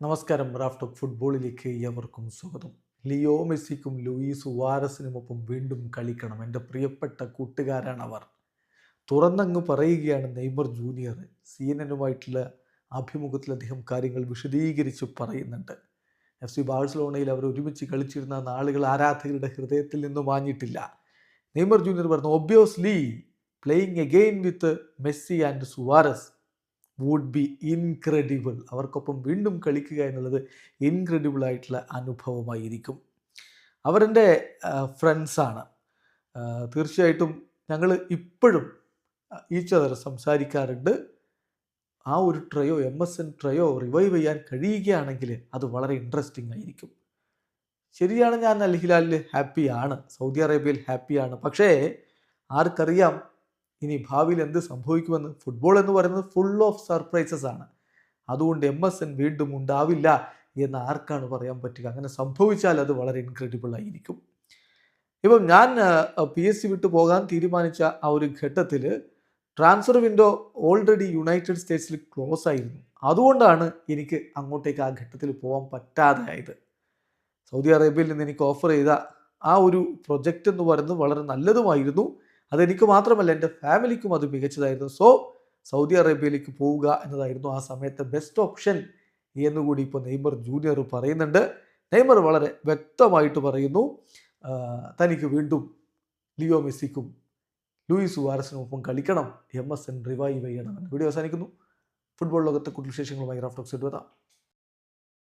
നമസ്കാരം. റാഫ്റ്റ് ഫുട്ബോളിലേക്ക് ഏവർക്കും സ്വാഗതം. ലിയോ മെസ്സിക്കും ലൂയിസ് സുവാരസിനുമൊപ്പം വീണ്ടും കളിക്കണം. എന്റെ പ്രിയപ്പെട്ട കൂട്ടുകാരാണ് അവർ തുറന്നങ്ങ് പറയുകയാണ് നെയ്മർ ജൂനിയർ. സി എൻ എനുമായിട്ടുള്ള അഭിമുഖത്തിൽ അദ്ദേഹം കാര്യങ്ങൾ വിശദീകരിച്ച് പറയുന്നുണ്ട്. എഫ് സി ബാഴ്സലോണയിൽ അവർ ഒരുമിച്ച് കളിച്ചിരുന്ന നാളുകൾ ആരാധകരുടെ ഹൃദയത്തിൽ നിന്നും മാഞ്ഞിട്ടില്ല. നെയ്മർ ജൂനിയർ പറഞ്ഞു obviously playing again with Messi and Suarez would be incredible അവർക്കൊപ്പം വീണ്ടും കളിക്കുക എന്നുള്ളത് ഇൻക്രെഡിബിൾ ആയിട്ടുള്ള അനുഭവമായിരിക്കും. അവരെന്റെ ഫ്രണ്ട്സാണ് തീർച്ചയായിട്ടും ഞങ്ങൾ ഇപ്പോഴും ഈച്ച് അതർ സംസാരിക്കാറുണ്ട്. ആ ഒരു trio M S N trio revive ചെയ്യാൻ കഴിയുകയാണെങ്കിൽ അത് വളരെ ഇൻട്രസ്റ്റിംഗ് ആയിരിക്കും. ശരിയാണ് ഞാൻ അൽഹിലാലിൽ ഹാപ്പിയാണ് സൗദി അറേബ്യയിൽ ഹാപ്പിയാണ് പക്ഷേ ആർക്കറിയാം ഇനി ഭാവിയിൽ എന്ത് സംഭവിക്കുമെന്ന് ഫുട്ബോൾ എന്ന് പറയുന്നത് ഫുൾ ഓഫ് സർപ്രൈസസ് ആണ്. അതുകൊണ്ട് എം എസ് എൻ വീണ്ടും ഉണ്ടാവില്ല എന്ന് ആർക്കാണ് പറയാൻ പറ്റുക? അങ്ങനെ സംഭവിച്ചാൽ അത് വളരെ ഇൻക്രെഡിബിൾ ആയിരിക്കും. ഇപ്പം ഞാൻ പി എസ് സി വിട്ടു പോകാൻ തീരുമാനിച്ച ആ ഒരു ഘട്ടത്തിൽ ട്രാൻസ്ഫർ വിൻഡോ ഓൾറെഡി യുണൈറ്റഡ് സ്റ്റേറ്റ്സിൽ ക്ലോസ് ആയിരുന്നു. അതുകൊണ്ടാണ് എനിക്ക് അങ്ങോട്ടേക്ക് ആ ഘട്ടത്തിൽ പോകാൻ പറ്റാതെ ആയത് സൗദി അറേബ്യയിൽ നിന്ന് എനിക്ക് ഓഫർ ചെയ്ത ആ ഒരു പ്രൊജക്റ്റ് എന്ന് പറയുന്നത് വളരെ നല്ലതുമായിരുന്നു. അതെനിക്ക് മാത്രമല്ല എന്റെ ഫാമിലിക്കും അത് മികച്ചതായിരുന്നു. സോ സൗദി അറേബ്യയിലേക്ക് പോവുക എന്നതായിരുന്നു ആ സമയത്തെ ബെസ്റ്റ് ഓപ്ഷൻ എന്നുകൂടി ഇപ്പോൾ നെയ്മർ ജൂനിയർ പറയുന്നുണ്ട്. നെയ്മർ വളരെ വ്യക്തമായിട്ട് പറയുന്നു തനിക്ക് വീണ്ടും ലിയോ മെസ്സിക്കും ലൂയിസ് സുവാരസിനൊപ്പം കളിക്കണം. എം എസ് എൻ റിവൈവ് ചെയ്യണം വീഡിയോ അവസാനിക്കുന്നു. ഫുട്ബോൾ ലോകത്തെ കുട്ടി വിശേഷങ്ങളുമായി റഫ്ലക്സ് എടുത്താം